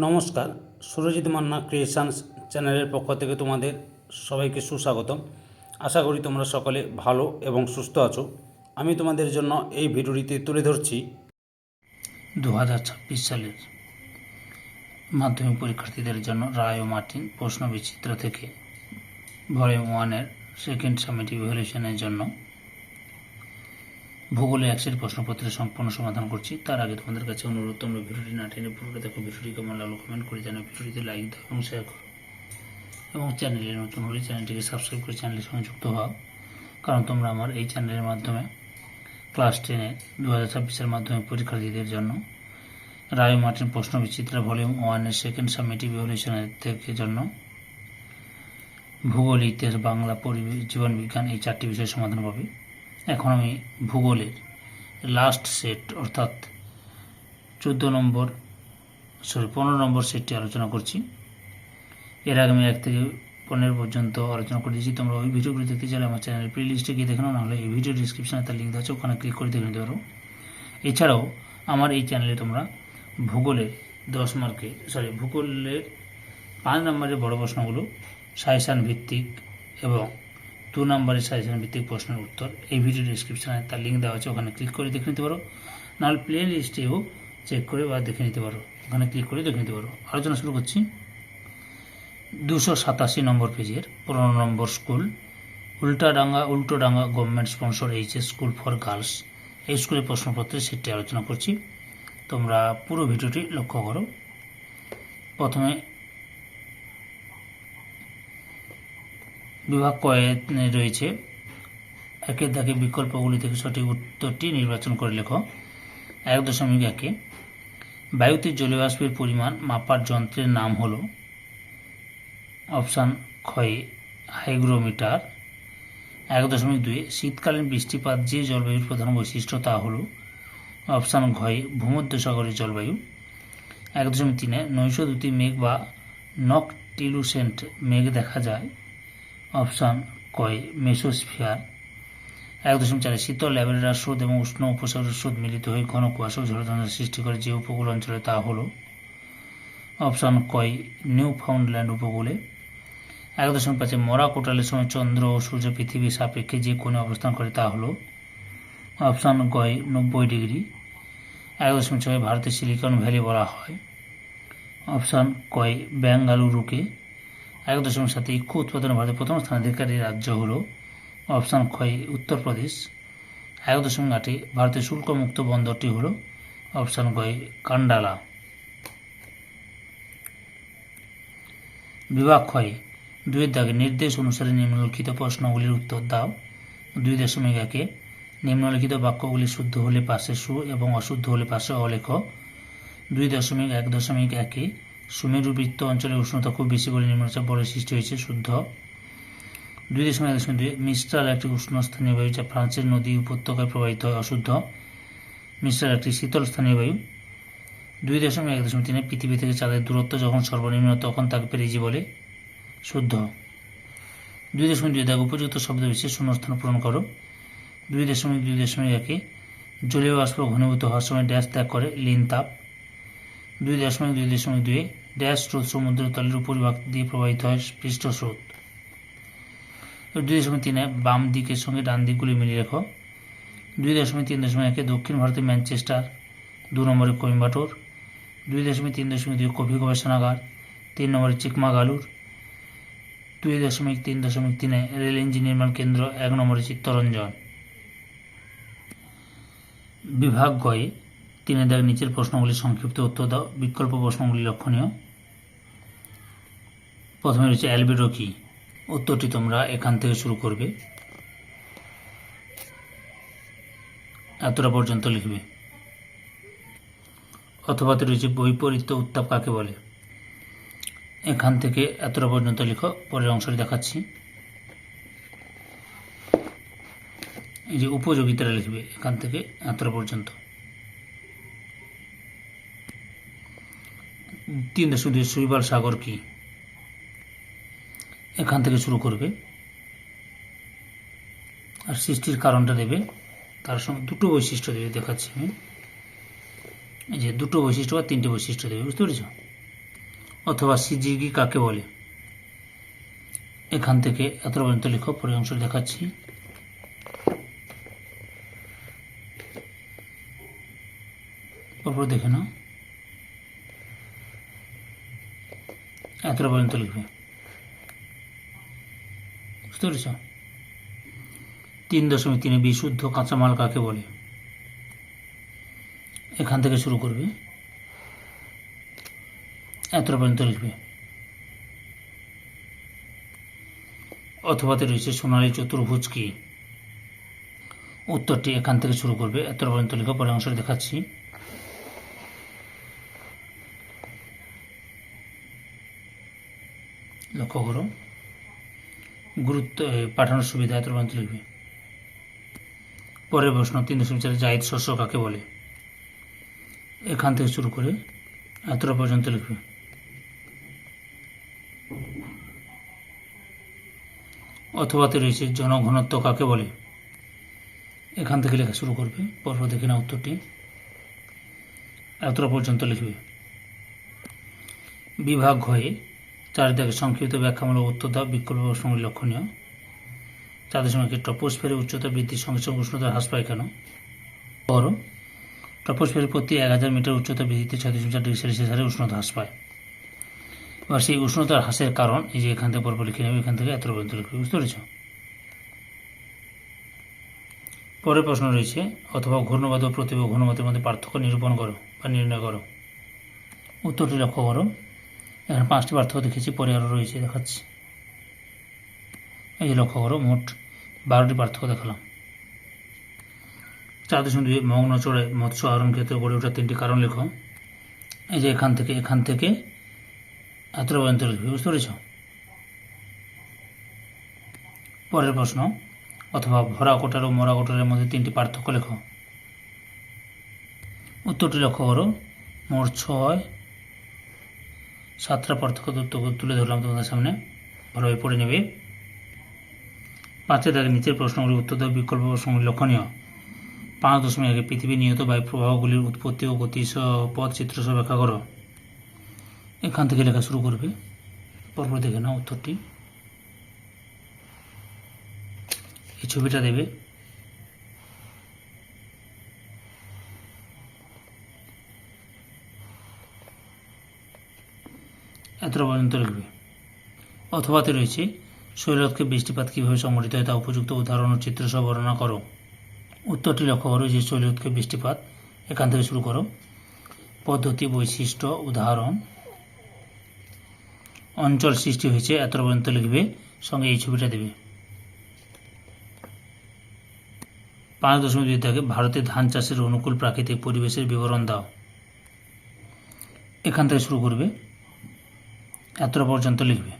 নমস্কার, সুরজিৎ মান্না ক্রিয়েশনস চ্যানেলের পক্ষ থেকে তোমাদের সবাইকে সুস্বাগতম। আশা করি তোমরা সকলে ভালো এবং সুস্থ আছো। আমি তোমাদের জন্য এই ভিডিওটিতে তুলে ধরছি দু হাজার ছাব্বিশ সালের মাধ্যমিক পরীক্ষার্থীদের জন্য রায় ও মার্টিন প্রশ্ন বিচিত্র থেকে ভলিউম ওয়ানের সেকেন্ড সামিটিভ ইভ্যালুয়েশনের জন্য ভূগোলে একশের প্রশ্নপত্রের সম্পূর্ণ সমাধান করছি। তার আগে তোমাদের কাছে অনুরোধ, তোমরা ভিডিওটি না টেনে পুরোটা দেখো। ভিডিওটি কেমন লাগল কমেন্ট করে জানাও। ভিডিওটিতে লাইক দাও এবং শেয়ার করো। এবং চ্যানেলে নতুন হলে চ্যানেলটিকে সাবস্ক্রাইব করে চ্যানেলের সঙ্গে যুক্ত হও। কারণ তোমরা আমার এই চ্যানেলের মাধ্যমে ক্লাস টেনে দু হাজার ছাব্বিশের মাধ্যমিক পরীক্ষার্থীদের জন্য রায় মার্টিন প্রশ্ন বিচিত্রা ভলিউম ওয়ানের সেকেন্ড সামিটিভ ইভলিউশনের থেকে জন্য ভূগোল, ইতিহাস, বাংলা, পরিবেশ, জীবন বিজ্ঞান এই চারটি বিষয় সমাধান পাবে। এখন আমি ভূগোলের লাস্ট সেট অর্থাৎ চোদ্দ নম্বর সরি পনেরো নম্বর সেটটি আলোচনা করছি। এর আগে আমি এক থেকে পনেরো পর্যন্ত আলোচনা করে দিয়েছি। তোমরা ওই ভিডিওগুলো দেখতে চাইলে আমার চ্যানেলের প্লে লিস্টে গিয়ে দেখে নাও, নাহলে এই ভিডিও ডিসক্রিপশনে তার লিঙ্ক আছে, ওখানে ক্লিক করে দেখে নিতে পারো। এছাড়াও আমার এই চ্যানেলে তোমরা ভূগোলের দশ মার্কে সরি ভূগোলের পাঁচ নম্বরের বড় প্রশ্নগুলো, সাজেশান ভিত্তিক এবং দু নম্বরের সাজেশান ভিত্তিক প্রশ্নের উত্তর। এই ভিডিও ডিসক্রিপশনে তার লিঙ্ক দেওয়া আছে, ওখানে ক্লিক করে দেখে নিতে পারো। নাহলে প্লে লিস্টেও চেক করে বা দেখে নিতে পারো। ওখানে ক্লিক করে দেখে নিতে পারো। আলোচনা শুরু করছি। দুশো সাতাশি নম্বর পেজের পনেরো নম্বর school Ultadanga, Ultadanga government sponsor HS school for girls এই স্কুলের প্রশ্নপত্রে সেটি আলোচনা করছি। তোমরা পুরো ভিডিওটি লক্ষ্য করো। প্রথমে বিভাগ কয়ে রয়েছে। একের দাগে বিকল্পগুলি থেকে সঠিক উত্তরটি নির্বাচন করে লেখো। এক দশমিক একে। বায়ুতে জলীয় বাষ্পের পরিমাণ মাপার যন্ত্রের নাম হলো অপশান ক্ষয় হাইগ্রোমিটার। এক দশমিক দুই। শীতকালীন বৃষ্টিপাত যে জলবায়ুর প্রধান বৈশিষ্ট্য তা হল অপশান ঘয় ভূমধ্যসাগরের জলবায়ু। এক দশমিক তিনে। নৈশদূতি মেঘ বা নকটিলুসেন্ট মেঘ দেখা যায়। অপশান কয়, মেসোস্ফিয়ার। এক দশমিক চারে শীতল ল্যাবেরিয়ার স্রোত এবং উষ্ণ উপসাগরের স্রোত মিলিত হয়ে ঘন কুয়াশা ও সৃষ্টি করে যে উপকূল অঞ্চলে তা হলো। অপশান কয় নিউ ফাউন্ডল্যান্ড উপকূলে। এক দশমিক পাঁচে মরা কোটালের সময় চন্দ্র ও সূর্য পৃথিবীর সাপেক্ষে যে কোণে অবস্থান করে তা হলো। অপশান গয় নব্বই ডিগ্রি। এক দশমিক ছয় ভারতের সিলিকন ভ্যালি বলা হয়। অপশান কয়, বেঙ্গালুরুকে। এক দশমিক সাথে ইক্ষু উৎপাদনে ভারতের প্রথম স্থানাধিকারী রাজ্য হল অপশান ক্ষয় উত্তরপ্রদেশ এক দশমিক আটে ভারতের শুল্কমুক্ত বন্দরটি হল অপশান কয় কান্ডালা। বিভাগ ক্ষয়ে, দুইয়ের দাগে নির্দেশ অনুসারে নিম্নলিখিত প্রশ্নগুলির উত্তর দাও। দুই দশমিক একে নিম্নলিখিত বাক্যগুলি শুদ্ধ হলে পাশে সু এবং অশুদ্ধ হলে পাশে অলেখ। দুই দশমিক এক দশমিক একে সুমেরু বৃত্ত অঞ্চলে উষ্ণতা খুব বেশি বলে নিম্নচাপ বলে সৃষ্টি হয়েছে শুদ্ধ। দুই দশমিক এক দশমিক দুই মিস্ট্রাল একটি উষ্ণ স্থানীয় বায়ু যা ফ্রান্সের নদী উপত্যকায় প্রবাহিত হয় অশুদ্ধ মিস্ট্রাল একটি শীতল স্থানীয় বায়ু। দুই দশমিক এক দশমিক তিনে পৃথিবী থেকে চাঁদের দূরত্ব যখন সর্বনিম্ন তখন তাকে পেরিজি বলে শুদ্ধ। দুই দশমিক দুই দাগ উপযুক্ত শব্দ বিশেষ শূন্যস্থান পূরণ করো। দুই দশমিক দুই দশমিক একে জলীয় বাষ্প ঘনীভূত হওয়ার সময় ড্যাশ ত্যাগ করে, লিন তাপ। দুই দশমিক দুই দশমিক দুই ড্যাশ স্রোত সমুদ্র তলের উপরিভাগ দিয়ে প্রবাহিত হয় পৃষ্ঠ স্রোত। দুই দশমিক তিনে বাম দিকের সঙ্গে ডান দিকগুলি মিলিয়ে রেখো। দুই দশমিক তিন দশমিক একে দক্ষিণ ভারতের ম্যানচেস্টার, দু নম্বরে কোয়েম্বাটোর দুই দশমিক তিন দশমিক দুই কফি গবেষণাগার, তিন নম্বরে চিকমাগালুর, দুই দশমিক তিন দশমিক তিনে রেল ইঞ্জিন নির্মাণ কেন্দ্র, এক নম্বরে চিত্তরঞ্জন। বিভাগ গয়ে তিনে দেখ নিচের প্রশ্নগুলি সংক্ষিপ্ত উত্তর দাও। বিকল্প প্রশ্নগুলি লক্ষণীয়। প্রথমে রয়েছে, অ্যালবিডো কি? উত্তরটি তোমরা এখান থেকে শুরু করবে। এতটা পর্যন্ত লিখবে। অথবাতে রয়েছে, বৈপরীত্য উত্তাপ কাকে বলে? এখান থেকে এতটা পর্যন্ত লিখো, পরের অংশটি দেখাচ্ছি। এই যে উপযোগিতাটা লিখবে এখান থেকে এতটা পর্যন্ত। তিন দশমিক শৈবাল সাগর কি? এখান থেকে শুরু করবে। আর সৃষ্টির কারণটা দেবে, তার সঙ্গে দুটো বৈশিষ্ট্য দেবে, দেখাচ্ছি আমি। যে দুটো বৈশিষ্ট্য বা তিনটে বৈশিষ্ট্য দেবে, বুঝতে পেরেছ? অথবা সিজিগি কাকে বলে? এখান থেকে এত পর্যন্ত লেখো পরে অংশ দেখাচ্ছি। পরপর দেখে নাও। এতটা পর্যন্ত লিখবে। বুঝতে পেরেছ? তিন দশমিক তিনে বিশুদ্ধ কাঁচামাল কাকে বলে? এখান থেকে শুরু করবে। এতটা পর্যন্ত লিখবে। অথবাতে রয়েছে সোনালী চতুর্ভুজ কি? উত্তরটি এখান থেকে শুরু করবে। এতটা পর্যন্ত লেখা পরে অংশ দেখাচ্ছি। লক্ষ্য করো গুরুত্ব পাঠানোর সুবিধা এত পর্যন্ত লিখবে পরের প্রশ্ন, তিন দশমিক চারে জাহিদ শস্য কাকে বলে? এখান থেকে শুরু করে এতটা পর্যন্ত লিখবে। অথবাতে রয়েছে, জনঘনত্ব কাকে বলে? এখান থেকে লেখা শুরু করবে, পরপর দেখে না উত্তরটি। এতটা পর্যন্ত লিখবে। বিভাগ হয়ে চারিদিকে সংক্ষিপ্ত ব্যাখ্যামূলক উত্তর দাও বিকল্প প্রশ্নগুলি লক্ষণীয়। চাঁদের সময় টপোস্ফেরের উচ্চতা বৃদ্ধির সঙ্গে সঙ্গে উষ্ণতা হ্রাস পায় কেন? বড়। টপোস্ফেরের প্রতি এক হাজার মিটার উচ্চতা বৃদ্ধিতে ছয় দশমিক চার ডিগ্রি সেলসিয়াস হারে উষ্ণতা হ্রাস পায়। এবার সেই উষ্ণতার হ্রাসের কারণ এই যে এখান থেকে পরপর লিখে নেবে, এখান থেকে এত পর্যন্ত লিখবে বুঝতে পেরেছ? পরের প্রশ্ন রয়েছে, অথবা ঘূর্ণবাদ ও প্রতিভা ঘূর্ণবাদের মধ্যে পার্থক্য নিরূপণ করো বা নির্ণয় করো। উত্তরটি লক্ষ্য করো। এখানে পাঁচটি পার্থক্য দেখেছি, পরে আরও রয়েছে, দেখাচ্ছি। এই যে লক্ষ্য করো, মোট বারোটি পার্থক্য দেখালাম। চার দশমিক দুই মগ্ন চড়ে মৎস্য আহরণ ক্ষেত্রে গড়ে ওঠার তিনটি কারণ লেখো। এই যে এখান থেকে এখান থেকে এতটা পর্যন্ত লিখবে বুঝতে পেরেছ? পরের প্রশ্ন, অথবা ভরা কোটার ও মরা কোটারের মধ্যে তিনটি পার্থক্য লেখো। উত্তরটি লক্ষ্য করো, মোট ছয় সাতটা পার্থক্য তথ্য তুলে ধরলাম তোমাদের সামনে। ভালোভাবে পড়ে নেবে। পাঁচের দাগে নিচের প্রশ্নগুলির উত্তর দেওয়া বিকল্প প্রশ্নগুলি লক্ষণীয়। পাঁচ দশমিক আগে পৃথিবী নিহত বায়ু প্রবাহগুলির উৎপত্তি ও গতি পথ চিত্র সহ ব্যাখ্যা করো। এখান থেকে লেখা শুরু করবে। পরপর দেখে নাও উত্তরটি। এই ছবিটা দেবে এতটা পর্যন্ত লিখবে অথবাতে রয়েছে, শৈলতকে বৃষ্টিপাত কীভাবে সংঘটিত হয় তা উপযুক্ত উদাহরণ ও চিত্র সহ বর্ণনা করো। উত্তরটি লক্ষ্য করো যে শৈলতকে বৃষ্টিপাত এখান থেকে শুরু করো। পদ্ধতি বৈশিষ্ট্য উদাহরণ। অঞ্চল সৃষ্টি হয়েছে, এত পর্যন্ত লিখবে, সঙ্গে এই ছবিটা দেবে। পাঁচ দশমিক দুই থেকে ভারতে ধান চাষের অনুকূল প্রাকৃতিক পরিবেশের বিবরণ দাও। এখান থেকে শুরু করবে। এতটা পর্যন্ত লিখবে।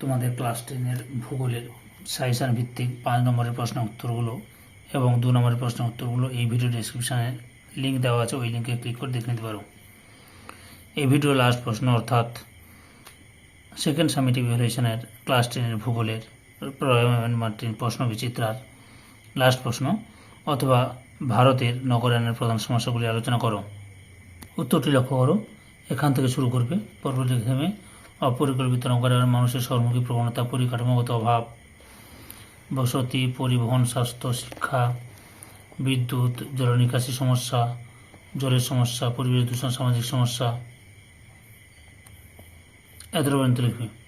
তোমাদের ক্লাস টেনের ভূগোলের সাইসান ভিত্তিক পাঁচ নম্বরের প্রশ্ন উত্তরগুলো এবং দু নম্বরের প্রশ্ন উত্তরগুলো এই ভিডিও ডেসক্রিপশানে লিঙ্ক দেওয়া আছে, ওই লিঙ্কে ক্লিক করে দেখে নিতে পারো। এই ভিডিও লাস্ট প্রশ্ন, অর্থাৎ সেকেন্ড সামিটিভ ইভ্যালুয়েশনের ক্লাস টেনের ভূগোলের প্রশ্ন বিচিত্রার লাস্ট প্রশ্ন। অথবা ভারতের নগরায়নের প্রধান সমস্যাগুলি আলোচনা করো। উত্তরটি লক্ষ্য করো। এখান থেকে শুরু করবে। পরবর্তী থেমে অপরিকল্পিত নগরায়ন মানুষের সর্বমুখী প্রবণতা, পরিকাঠামোগত অভাব, বসতি, পরিবহন, স্বাস্থ্য, শিক্ষা, বিদ্যুৎ জল নিকাশি সমস্যা, জলের সমস্যা, পরিবেশ দূষণ, সামাজিক সমস্যা। পর্যন্ত লিখবে।